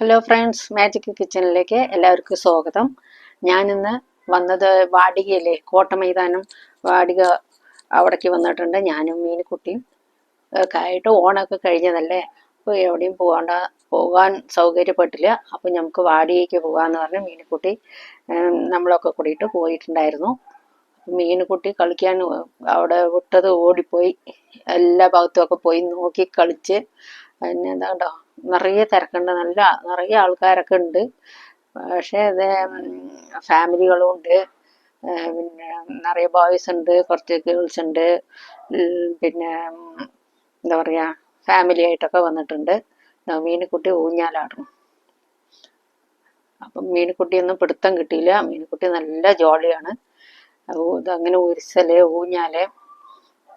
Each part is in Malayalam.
ഹലോ ഫ്രണ്ട്സ് മാജിക് കിച്ചണിലേക്ക് എല്ലാവർക്കും സ്വാഗതം. ഞാനിന്ന് വന്നത് വാടികയിലെ കോട്ട മൈതാനം വാടിക അവിടേക്ക് വന്നിട്ടുണ്ട്. ഞാനും മീനുക്കുട്ടിയും ഒക്കെ ആയിട്ട് ഓണമൊക്കെ കഴിഞ്ഞതല്ലേ? അപ്പോൾ എവിടെയും പോകേണ്ട പോകാൻ സൗകര്യപ്പെട്ടില്ല. അപ്പോൾ നമുക്ക് വാടികയ്ക്ക് പോകാമെന്ന് പറഞ്ഞ് മീനുക്കുട്ടി നമ്മളൊക്കെ കൂടിയിട്ട് പോയിട്ടുണ്ടായിരുന്നു. മീനുകുട്ടി കളിക്കാൻ അവിടെ വിട്ടത് ഓടിപ്പോയി. എല്ലാ ഭാഗത്തും ഒക്കെ പോയി നോക്കി കളിച്ച്. പിന്നെ എന്താണ്ടോ? നിറയെ തിരക്കുണ്ട്. നല്ല നിറയെ ആൾക്കാരൊക്കെ ഉണ്ട്. പക്ഷേ ഇത് ഫാമിലികളും ഉണ്ട്. പിന്നെ നിറയെ ബോയ്സ് ഉണ്ട്. കുറച്ച് ഗേൾസ് ഉണ്ട്. പിന്നെ എന്താ പറയുക ഫാമിലി ആയിട്ടൊക്കെ വന്നിട്ടുണ്ട്. മീനുക്കുട്ടി ഊഞ്ഞാലാടും അപ്പം മീനുക്കുട്ടിയൊന്നും പിടുത്തം കിട്ടിയില്ല. മീനുക്കുട്ടി നല്ല ജോളിയാണ്. അങ്ങനെ ഉരിസൽ ഊഞ്ഞാൽ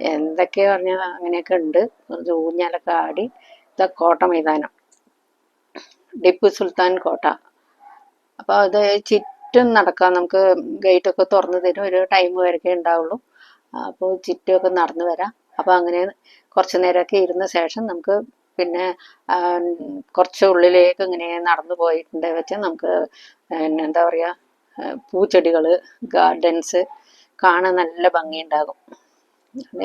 എന്തൊക്കെയാ പറഞ്ഞാൽ അങ്ങനെയൊക്കെ ഉണ്ട്. കുറച്ച് ഊഞ്ഞാലൊക്കെ ആടി ഇതാ കോട്ട മൈതാനം ടിപ്പു സുൽത്താൻ കോട്ട. അപ്പോൾ അത് ചുറ്റും നടക്കാം. നമുക്ക് ഗേറ്റ് ഒക്കെ തുറന്നു തരും. ഒരു ടൈം വരെയൊക്കെ ഉണ്ടാവുള്ളൂ. അപ്പോൾ ചുറ്റുമൊക്കെ നടന്നു വരാം. അപ്പോൾ അങ്ങനെ കുറച്ച് നേരമൊക്കെ ഇരുന്ന ശേഷം നമുക്ക് പിന്നെ കുറച്ച് ഉള്ളിലേക്ക് ഇങ്ങനെ നടന്നു പോയിട്ടുണ്ട് വെച്ചാൽ നമുക്ക് എന്താ പറയുക പൂച്ചെടികൾ ഗാർഡൻസ് കാണാൻ നല്ല ഭംഗിയുണ്ടാകും.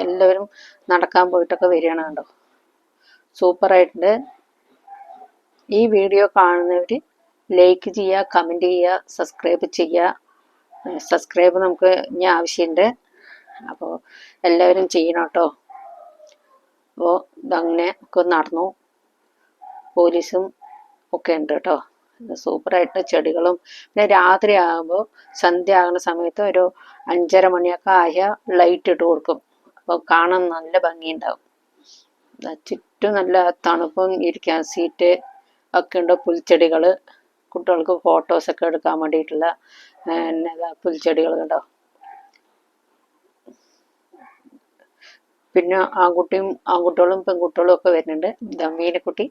എല്ലാവരും നടക്കാൻ പോയിട്ടൊക്കെ വരികയാണ് കണ്ടോ. സൂപ്പറായിട്ടുണ്ട്. ഈ വീഡിയോ കാണുന്നവർ ലൈക്ക് ചെയ്യുക കമന്റ് ചെയ്യുക സബ്സ്ക്രൈബ് ചെയ്യുക. സബ്സ്ക്രൈബ് നമുക്ക് ഇനി ആവശ്യമുണ്ട് അപ്പോൾ എല്ലാവരും ചെയ്യണം കേട്ടോ അപ്പോൾ ഇതങ്ങനെ ഒക്കെ നടന്നു. പോലീസും ഒക്കെ ഉണ്ട് കേട്ടോ സൂപ്പറായിട്ട് ചെടികളും. പിന്നെ രാത്രി ആകുമ്പോൾ സന്ധ്യ ആകുന്ന സമയത്ത് ഒരു അഞ്ചര മണിയൊക്കെ ആയ ലൈറ്റ് ഇട്ട് കൊടുക്കും. അപ്പോൾ കാണാൻ നല്ല ഭംഗിയുണ്ടാവും. ചുറ്റും നല്ല തണുപ്പും ഇരിക്കാൻ സീറ്റ് ഒക്കെ ഉണ്ട് പുൽച്ചെടികൾ കുട്ടികൾക്ക് ഫോട്ടോസ് ഒക്കെ എടുക്കാൻ വേണ്ടിയിട്ടുള്ള പിന്നെ പുൽച്ചെടികൾ കണ്ടോ? പിന്നെ ആൺകുട്ടിയും ആൺകുട്ടികളും പെൺകുട്ടികളും ഒക്കെ വരുന്നുണ്ട്. മീനക്കുട്ടി.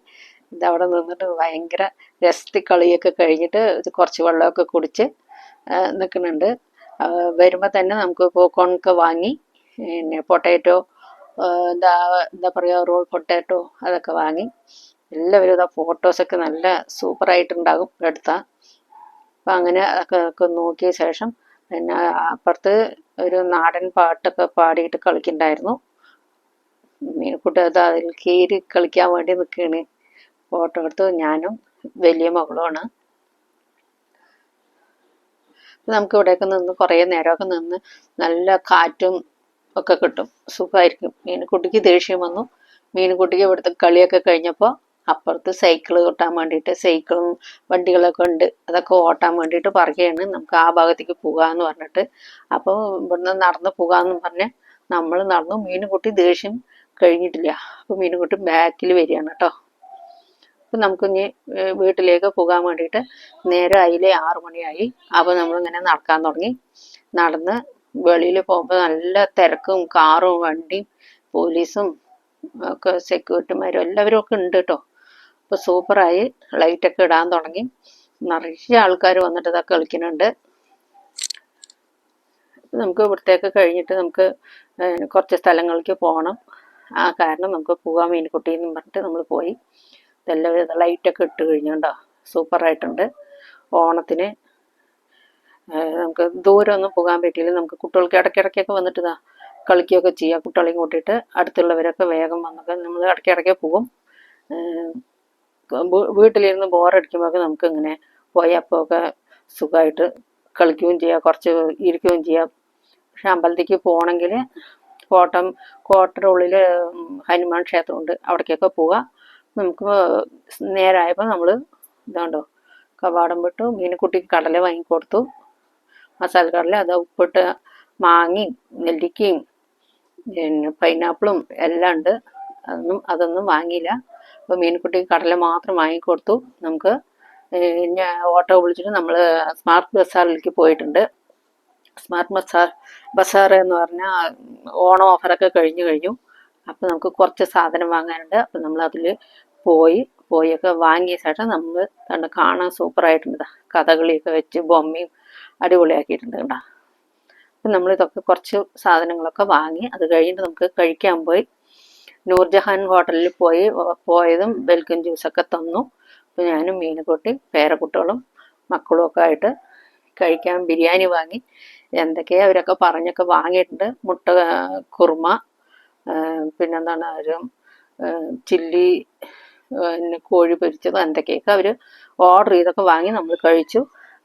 അവിടെ നിന്നിട്ട് ഭയങ്കര രസത്തി കളിയൊക്കെ കഴിഞ്ഞിട്ട് കുറച്ച് വെള്ളമൊക്കെ കുടിച്ച് നിൽക്കുന്നുണ്ട്. വരുമ്പോൾ തന്നെ നമുക്ക് പോക്കോണൊക്കെ വാങ്ങി പിന്നെ പൊട്ടാറ്റോ എന്താ എന്താ പറയുക റോൾ പൊട്ടാറ്റോ അതൊക്കെ വാങ്ങി എല്ലാവരും ഇതാ ഫോട്ടോസൊക്കെ നല്ല സൂപ്പറായിട്ടുണ്ടാകും എടുത്താൽ അപ്പം അങ്ങനെ ഒക്കെ നോക്കിയ ശേഷം പിന്നെ അപ്പുറത്ത് ഒരു നാടൻ പാട്ടൊക്കെ പാടിയിട്ട് കളിക്കുന്നുണ്ടായിരുന്നു മീൻകുട്ടി അത് അതിൽ കീറി കളിക്കാൻ വേണ്ടി നിൽക്കുകയാണ് ഫോട്ടോ എടുത്തു ഞാനും വലിയ മകളുമാണ്. നമുക്ക് ഇവിടെയൊക്കെ നിന്ന് കുറേ നേരമൊക്കെ നിന്ന് നല്ല കാറ്റും ഒക്കെ കിട്ടും. സുഖമായിരിക്കും. മീനുകുട്ടിക്ക് ദേഷ്യം വന്നു. മീനുകുട്ടിക്ക് ഇവിടുത്തെ കളിയൊക്കെ കഴിഞ്ഞപ്പോൾ അപ്പുറത്ത് സൈക്കിൾ കൊട്ടാൻ വേണ്ടിയിട്ട് സൈക്കിളും വണ്ടികളൊക്കെ ഉണ്ട്. അതൊക്കെ ഓട്ടാൻ വേണ്ടിയിട്ട് പറയുകയാണ്. നമുക്ക് ആ ഭാഗത്തേക്ക് പോകാമെന്ന് പറഞ്ഞിട്ട്. അപ്പോൾ ഇവിടുന്ന് നടന്ന് പോകാമെന്ന് പറഞ്ഞ് നമ്മൾ നടന്നു. മീനുകുട്ടി ദേഷ്യം കഴിഞ്ഞിട്ടില്ല. അപ്പോൾ മീനുകുട്ടി ബാക്കിൽ വരികയാണ് കേട്ടോ. അപ്പം നമുക്കിനി വീട്ടിലേക്ക് പോകാൻ വേണ്ടിയിട്ട് നേരെ അതിലെ ആറു മണിയായി. അപ്പോൾ നമ്മളിങ്ങനെ നടക്കാൻ തുടങ്ങി. നടന്ന് വെളിയിൽ പോകുമ്പോൾ നല്ല തിരക്കും കാറും വണ്ടിയും പോലീസും ഒക്കെ സെക്യൂരിറ്റിമാരും എല്ലാവരും ഒക്കെ ഉണ്ട് കേട്ടോ. അപ്പോൾ സൂപ്പറായി. ലൈറ്റൊക്കെ ഇടാൻ തുടങ്ങി. നിറയെ ആൾക്കാർ വന്നിട്ട് ഇതൊക്കെ കളിക്കുന്നുണ്ട്. നമുക്ക് ഇവിടത്തേക്ക് കഴിഞ്ഞിട്ട് നമുക്ക് കുറച്ച് സ്ഥലങ്ങളിലേക്ക് പോകണം. ആ കാരണം നമുക്ക് പോകാൻ മീൻകുട്ടി എന്നും പറഞ്ഞിട്ട് നമ്മൾ പോയി. ഇതെല്ലാവരും ലൈറ്റൊക്കെ ഇട്ട് കഴിഞ്ഞുണ്ടോ സൂപ്പറായിട്ടുണ്ട്. ഓണത്തിന് നമുക്ക് ദൂരമൊന്നും പോകാൻ പറ്റിയില്ല. നമുക്ക് കുട്ടികൾക്ക് ഇടയ്ക്കിടയ്ക്കൊക്കെ വന്നിട്ട് ഇതാ കളിക്കുകയൊക്കെ ചെയ്യാം. കുട്ടികളെയും കൂട്ടിയിട്ട് അടുത്തുള്ളവരൊക്കെ വേഗം വന്നൊക്കെ നമ്മൾ ഇടയ്ക്കിടയ്ക്ക് പോകും. വീട്ടിലിരുന്ന് ബോറടിക്കുമ്പോൾ നമുക്ക് ഇങ്ങനെ പോയി അപ്പോൾ ഒക്കെ സുഖമായിട്ട് കളിക്കുകയും ചെയ്യാം കുറച്ച് ഇരിക്കുകയും ചെയ്യാം. പക്ഷെ അമ്പലത്തേക്ക് പോകണമെങ്കിൽ കോട്ടം കോട്ടയുടെ ഉള്ളിൽ ഹനുമാൻ ക്ഷേത്രമുണ്ട്. അവിടേക്കൊക്കെ പോവാം. നമുക്ക് നേരായപ്പോൾ നമ്മൾ ഇതാണ്ടോ കവാടം വിട്ടു മീനക്കുട്ടിക്ക് കടല വാങ്ങിക്കൊടുത്തു. മസാല കടല അത് ഉപ്പിട്ട് മാങ്ങയും നെല്ലിക്കയും പിന്നെ പൈനാപ്പിളും എല്ലാം ഉണ്ട്. അതൊന്നും അതൊന്നും വാങ്ങിയില്ല. അപ്പോൾ മീൻകുട്ടിക്ക് കടല മാത്രം വാങ്ങിക്കൊടുത്തു. നമുക്ക് ഞാൻ ഓട്ടോ വിളിച്ചിട്ട് നമ്മൾ സ്മാർട്ട് ബസാറിലേക്ക് പോയിട്ടുണ്ട്. സ്മാർട്ട് ബസാർ ബസാർ എന്ന് പറഞ്ഞാൽ ഓണം ഓഫറൊക്കെ കഴിഞ്ഞു കഴിഞ്ഞു. അപ്പോൾ നമുക്ക് കുറച്ച് സാധനം വാങ്ങാനുണ്ട്. അപ്പോൾ നമ്മൾ അതിൽ പോയി പോയൊക്കെ വാങ്ങിയ ശേഷം നമ്മൾ കണ്ട് കാണാൻ സൂപ്പറായിട്ടുണ്ട്. കഥകളിയൊക്കെ വെച്ച് ബൊമ്മയും അടിപൊളിയാക്കിയിട്ടുണ്ട് കേട്ടോ അപ്പം നമ്മളിതൊക്കെ കുറച്ച് സാധനങ്ങളൊക്കെ വാങ്ങി അത് കഴിഞ്ഞിട്ട് നമുക്ക് കഴിക്കാൻ പോയി. നൂർജഹാൻ ഹോട്ടലിൽ പോയി പോയതും വെൽക്കം ജ്യൂസൊക്കെ തന്നു. അപ്പോൾ ഞാനും മീനുകുട്ടി പേരക്കുട്ടികളും മക്കളും ഒക്കെ ആയിട്ട് കഴിക്കാൻ ബിരിയാണി വാങ്ങി. എന്തൊക്കെയാ അവരൊക്കെ പറഞ്ഞൊക്കെ വാങ്ങിയിട്ടുണ്ട്. മുട്ട കുറുമ പിന്നെന്താണ് ഒരു ചില്ലി പിന്നെ കോഴി പൊരിച്ചത് എന്തൊക്കെയൊക്കെ അവർ ഓർഡർ ചെയ്തൊക്കെ വാങ്ങി നമ്മൾ കഴിച്ചു.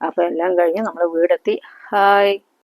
അപ്പോൾ എല്ലാം കഴിഞ്ഞ് നമ്മൾ വീടെത്തി. ഹായ്.